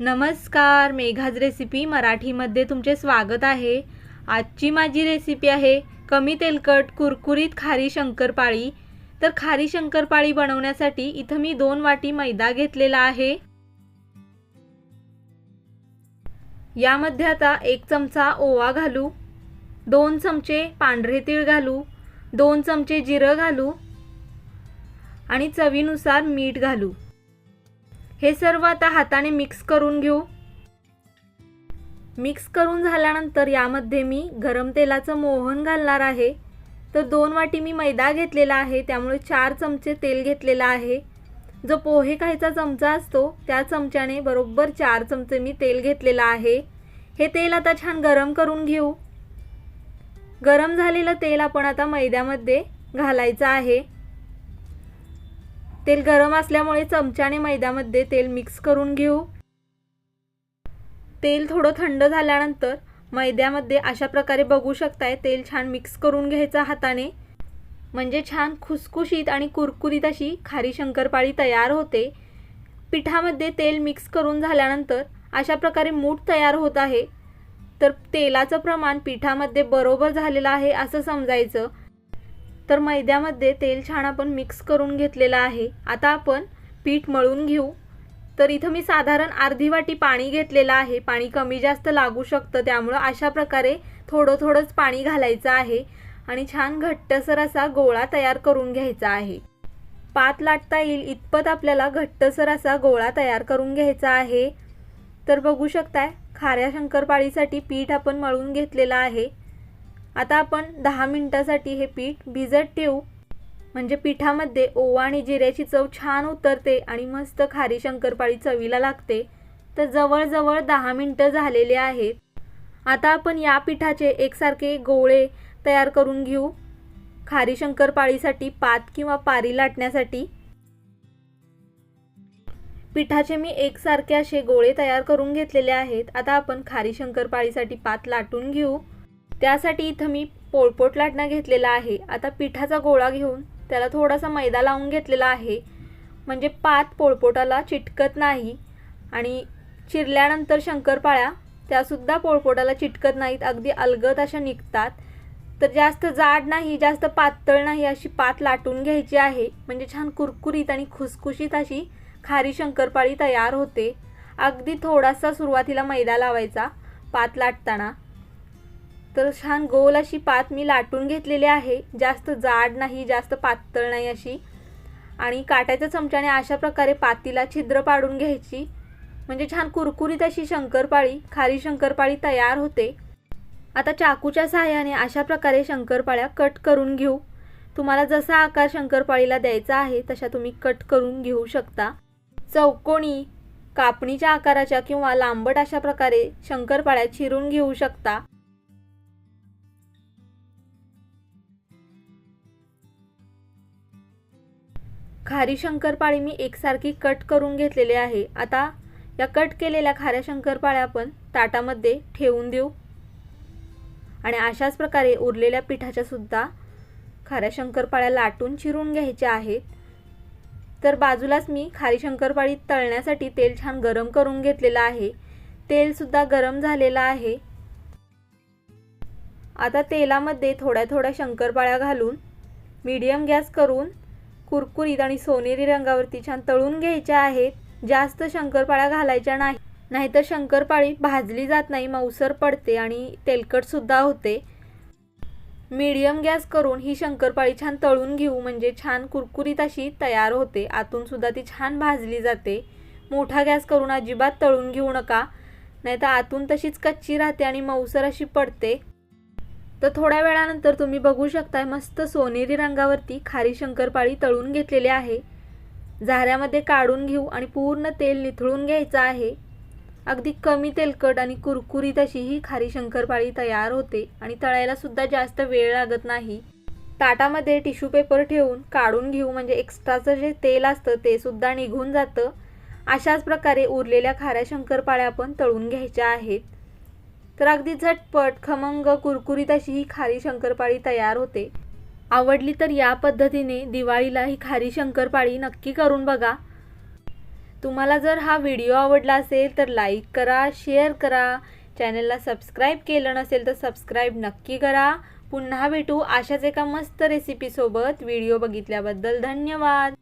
नमस्कार मेघाज रेसिपी मराठीमध्ये तुमचे स्वागत आहे. आजची माझी रेसिपी आहे कमी तेलकट कुरकुरीत खारी शंकरपाळी. तर खारी शंकरपाळी बनवण्यासाठी इथं मी दोन वाटी मैदा घेतलेला आहे. यामध्ये आता एक चमचा ओवा घालू दोन चमचे पांढरे तीळ घालू दोन चमचे जिरं घालू आणि चवीनुसार मीठ घालू. हे सर्व आता हाताने मिक्स करून घेऊ. मिक्स करून झाल्यानंतर यामध्ये मी गरम तेलाचं मोहन घालणार आहे. तर दोन वाटी मी मैदा घेतलेला आहे त्यामुळे चार चमचे तेल घेतलेला आहे. जो पोहे खायचा चमचा असतो त्या चमच्याने बरोबर चार चमचे मी तेल घेतलेलं आहे. हे तेल आता छान गरम करून घेऊ. गरम झालेलं तेल आपण आता मैद्यामध्ये घालायचं आहे. तेल गरम असल्यामुळे चमच्याने मैद्यामध्ये तेल मिक्स करून घेऊ. तेल थोडं थंड झाल्यानंतर मैद्यामध्ये अशा प्रकारे बघू शकताय तेल छान मिक्स करून घ्यायचं हाताने. म्हणजे छान खुसखुशीत आणि कुरकुरीत अशी खारी शंकरपाळी तयार होते. पिठामध्ये तेल मिक्स करून झाल्यानंतर अशा प्रकारे मूठ तयार होत आहे. तर तेलाचं प्रमाण पिठामध्ये बरोबर झालेलं आहे असं समजायचं. तर मैद्यामध्ये तेल छान आपण मिक्स करून घेतलेलं आहे. आता आपण पीठ मळून घेऊ. तर इथं मी साधारण अर्धी वाटी पाणी घेतलेलं आहे. पाणी कमी जास्त लागू शकतं त्यामुळं अशा प्रकारे थोडं थोडंच पाणी घालायचं आहे आणि छान घट्टसर असा गोळा तयार करून घ्यायचा आहे. पात लाटता येईल इतपत आपल्याला घट्टसर असा गोळा तयार करून घ्यायचा आहे. तर बघू शकताय खाऱ्या शंकरपाळीसाठी पीठ आपण मळून घेतलेलं आहे. आता आपण दहा मिनटासाठी हे पीठ भिजत ठेवू. म्हणजे पिठामध्ये ओवा आणि जिऱ्याची चव छान उतरते आणि मस्त खारी शंकरपाळी चवीला लागते. तर जवळजवळ दहा मिनटं झालेले आहेत. आता आपण या पिठाचे एकसारखे गोळे तयार करून घेऊ. खारी शंकरपाळीसाठी पात किंवा पारी लाटण्यासाठी. पिठाचे मी एकसारखे असे गोळे तयार करून घेतलेले आहेत. आता आपण खारी शंकरपाळीसाठी पात लाटून घेऊ. त्यासाठी इथं मी पोळपोट लाटणं घेतलेला आहे. आता पिठाचा गोळा घेऊन त्याला थोडासा मैदा लावून घेतलेला आहे. म्हणजे पात पोळपोटाला चिटकत नाही आणि चिरल्यानंतर शंकरपाळ्या त्यासुद्धा पोळपोटाला चिटकत नाहीत. अगदी अलगद अशा निघतात. तर जास्त जाड नाही जास्त पातळ नाही अशी पात लाटून घ्यायची आहे. म्हणजे छान कुरकुरीत आणि खुसखुशीत अशी खारी शंकरपाळी तयार होते. अगदी थोडासा सुरुवातीला मैदा लावायचा पात लाटताना. तर छान गोल अशी पात मी लाटून घेतलेली आहे. जास्त जाड नाही जास्त पातळ नाही अशी. आणि काट्याच्या चमच्याने अशा प्रकारे पातीला छिद्र पाडून घ्यायची. म्हणजे छान कुरकुरीत अशी शंकरपाळी खारी शंकरपाळी तयार होते. आता चाकूच्या सहाय्याने अशा प्रकारे शंकरपाळ्या कट करून घेऊ. तुम्हाला जसा आकार शंकरपाळीला द्यायचा आहे तशा तुम्ही कट करून घेऊ शकता. चौकोनी कापणीच्या आकाराच्या किंवा लांबट अशा प्रकारे शंकरपाळ्या चिरून घेऊ शकता. खारी शंकरपाळी मी एकसारखी कट करून घेतलेली आहे. आता या कट केलेल्या खाऱ्या शंकरपाळ्या आपण ताटामध्ये ठेवून देऊ. आणि अशाच प्रकारे उरलेल्या पिठाच्या सुद्धा खाऱ्या शंकरपाळ्या लाटून चिरून घ्यायच्या आहेत. तर बाजूलाच मी खारी शंकरपाळी तळण्यासाठी तेल छान गरम करून घेतलेलं आहे. तेलसुद्धा गरम झालेलं आहे. आता तेलामध्ये थोड्या थोड्या शंकरपाळ्या घालून मीडियम गॅस करून कुरकुरीत आणि सोनेरी रंगावरती छान तळून घ्यायच्या आहेत. जास्त शंकरपाळ्या घालायच्या नाही. नाहीतर शंकरपाळी भाजली जात नाही मऊसर पडते आणि तेलकटसुद्धा होते. मीडियम गॅस करून ही शंकरपाळी छान तळून घेऊ म्हणजे छान कुरकुरीत अशी तयार होते. आतूनसुद्धा ती छान भाजली जाते. मोठा गॅस करून अजिबात तळून घेऊ नका. नाहीतर आतून तशीच कच्ची राहते आणि मऊसर अशी पडते. तर थोड्या वेळानंतर तुम्ही बघू शकताय मस्त सोनेरी रंगावरती खारी शंकरपाळी तळून घेतलेली आहे. झाऱ्यामध्ये काढून घेऊ आणि पूर्ण तेल निथळून घ्यायचं आहे. अगदी कमी तेलकट आणि कुरकुरीत अशी ही खारी शंकरपाळी तयार होते आणि तळायलासुद्धा जास्त वेळ लागत नाही. ताटामध्ये टिश्यू पेपर ठेवून काढून घेऊ म्हणजे एक्स्ट्राचं जे तेल असतं ते सुद्धा निघून जातं. अशाच प्रकारे उरलेल्या खाऱ्या शंकरपाळ्या आपण तळून घ्यायच्या आहेत. तर अगदी झटपट खमंग कुरकुरीत अशी ही खारी शंकरपाळी तयार होते. आवडली तर या पद्धतीने दिवाळीला ही खारी शंकरपाळी नक्की करून बघा. तुम्हाला जर हा व्हिडिओ आवडला असेल तर लाईक करा शेअर करा. चॅनलला सबस्क्राईब केलं नसेल तर सबस्क्राईब नक्की करा. पुन्हा भेटू अशाच एका मस्त रेसिपीसोबत व्हिडिओ बघितल्याबद्दल धन्यवाद.